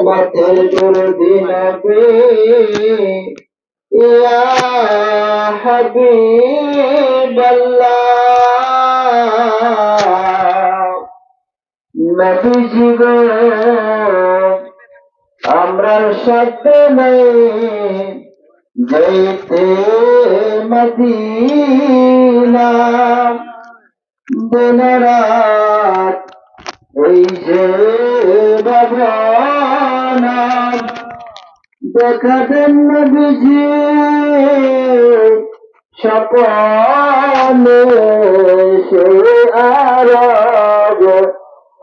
উম্মতের দরদি নবী ইয়া হাবিবাল্লাহ নবীজি গো আমরা শব্দ নেই যাইতে মদিনা দিন রাত, এই যে বাবানা দেখা দেন নবীজি সপনে সে আরব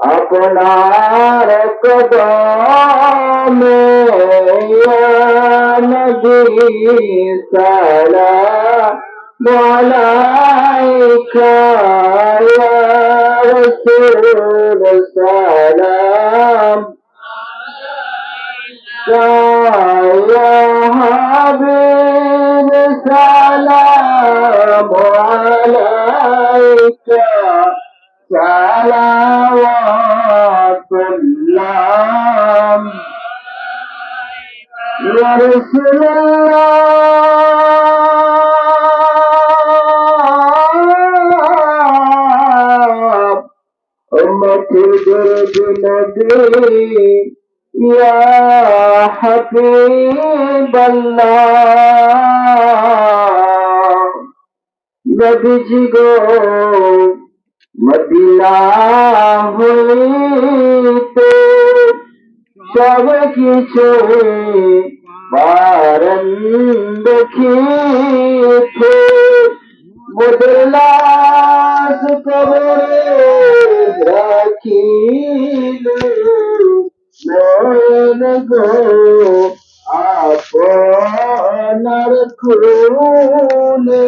আপনার কদমে নবী সালাম صلوات الله ورسل الله مكبر بنبي يا حبيب الله نبي جي মদিনা হইতে সব কিছু বারণ দেখিতে মুদলাস কবরে রাখিল নয়ন গো আপনার খুলে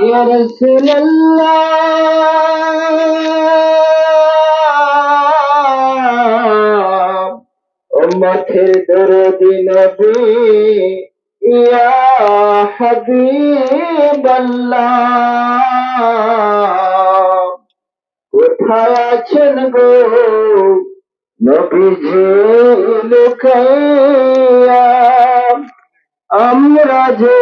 يا رسول الله أمتي دردي نبي يا حبيب الله কোথায় আছেন গো নবীজি লুকাইয়া আমরা যে